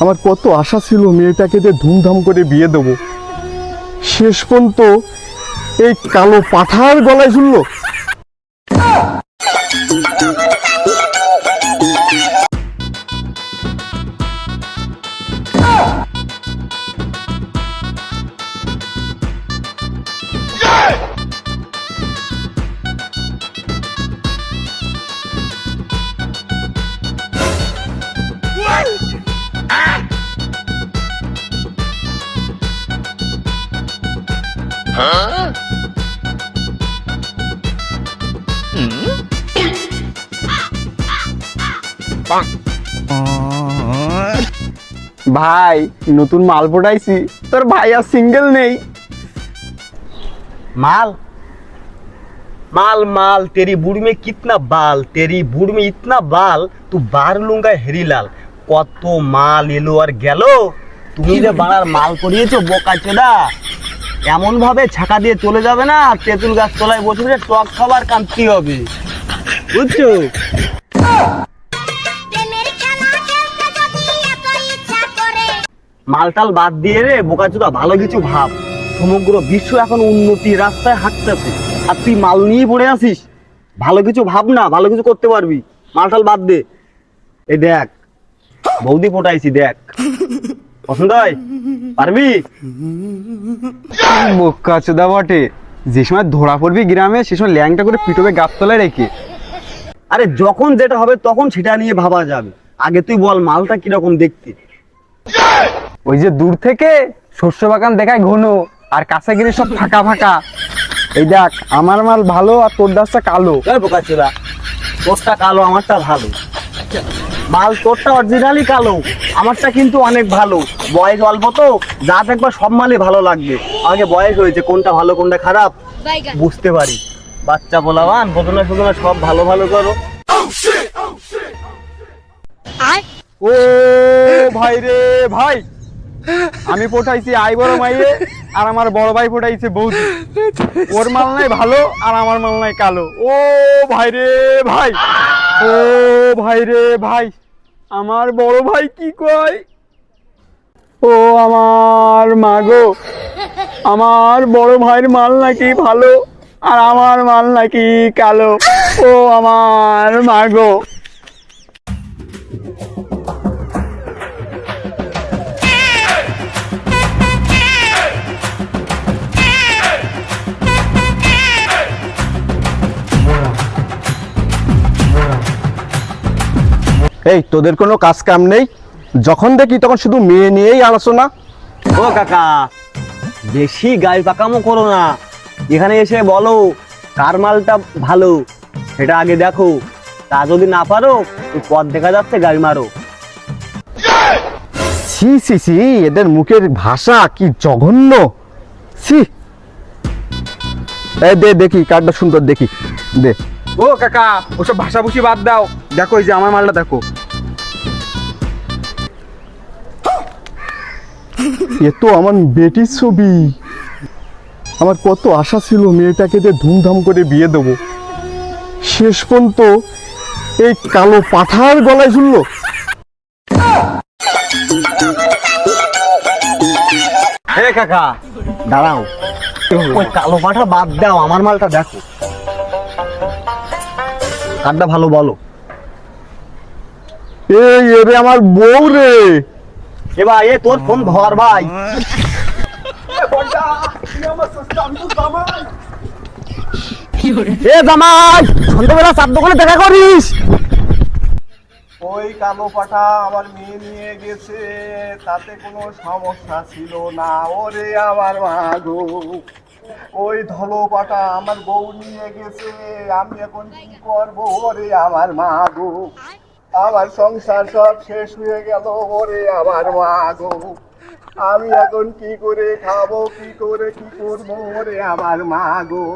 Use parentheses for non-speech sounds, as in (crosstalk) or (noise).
আমার কত আশা ছিল মেয়েটাকে যে ধুমধাম করে বিয়ে দেব। শেষ পর্যন্ত এই কালো পাঠার গলায় ঝুললো ভাই নতুন মাল পটাইছি তোর ভাই আর সিঙ্গেল নেই माल माल माल तेरी बुढ़ में कितना बाल तेरी बुढ़ में इतना बाल तू বার লুঙ্গা হেরিলাল কত মাল এলো আর গেল তুমি যে বাড়ার মাল করিয়েছো বোকা চেদা এমন ভাবে ছাকা দিয়ে চলে যাবে না তেঁতুল গাছ তলায় বসে বসে টক খাবার কাঁদতে হবে। বুঝছ? মালটাল বাদ দিয়ে রে, বোকাচোদা, ভালো কিছু ভাব। সমগ্র বিশ্ব এখন উন্নতি রাস্তায় হাঁটতেছে। আর তুই মাল নিয়ে পড়ে আসিস ভালো কিছু ভাব না, ভালো কিছু করতে পারবি। মালটাল বাদ দে। এই দেখ, বৌদি ফোটাইছি, দেখ। পছন্দ হয় পারবি? বোকা চোদা বটে। যে সময় ধরা পড়বি গ্রামে সে সময় ল্যাংটা করে পিটবে গাছতলায় রেখে। আরে যখন যেটা হবে তখন সেটা নিয়ে ভাবা যাবে। আগে তুই বল মালটা কীরকম দেখতে? ওই যে দূর থেকে শস্য বাগান দেখায় ঘন আর কাছে গেলে সব ফাঁকা ফাঁকা। এই দেখ আমার মাল ভালো আর তোর দাসটা কালো। এই বোকাচোদা তোরটা কালো আমারটা ভালো। মাল তোরটা অরিজিনালি কালো আমারটা কিন্তু অনেক ভালো। বয়স অল্প তো যা দেখবা সব মালই ভালো লাগবে। আগে বয়স হয়েছে কোনটা ভালো কোনটা খারাপ বুঝতে পারি। বাচ্চা বলাবান বোতনা ফোতনা সব ভালো ভালো করো। ও ভাই রে ভাই। আমি পটাইছি আই বড় মাইয়ে আর আমার বড় ভাই পটাইছে বৌদি। ওর মাল নাই ভালো আর আমার মাল নাই কালো। ও ভাই রে ভাই। ও ভাই রে ভাই, আমার বড় ভাই কি কয়? ও আমার মাগো আমার বড় ভাইয়ের মাল নাকি ভালো আর আমার মাল নাকি কালো। ও আমার মাগো এই তোদের কোনো কাজ কাম নেই? যখন দেখি তখন শুধু মেয়ে নিয়েই আলোচনা। ও কাকা বেশি গায়ে পাকামো করো না। এখানে এসে বলো কার মালটা ভালো? সেটা আগে দেখো। তা যদি না পারো পথ দেখা যাচ্ছে গাড়ি মারো। ছি ছি ছি এদের মুখের ভাষা কি জঘন্য? ছি। এই দে দেখি কার্ডটা সুন্দর দেখি। দে। ও কাকা ওসব ভাষা ভাষাভুষি বাদ দাও। দেখো এই যে আমার মালটা দেখো। (laughs) এ তো আমার বেটির ছবি। আমার কত আশা ছিল মেয়েটাকে দিয়ে ধুমধাম করে বিয়ে দেব। শেষ পর্যন্ত এই কালো পাঠার গলায় ঝুললো হে কাকা দাঁড়াও। ওই কালো পাঠা বাদ দাও আমার মালটা দেখো। কারটা ভালো বলো। এই এরে আমার বউ রে। এ ভাই, এ তোর ফোন ধর ভাই। এ জামাই, সন্ধ্যাবেলা চার দোকানে দেখা করিস। ওই কালো পাঠা আমার মেয়ে নিয়ে গেছে, তাতে কোনো সমস্যা ছিল না। ওরে আমার মা গো। ওই ধলো পাঠা আমার বউ নিয়ে গেছে, আমি এখন কি করব? ওরে আমার মা গো। আমার সংসার সব শেষ হয়ে গেল ওরে আমার মা গো। আমি এখন কি করে খাব, কি করে কি করব ওরে আমার মা গো।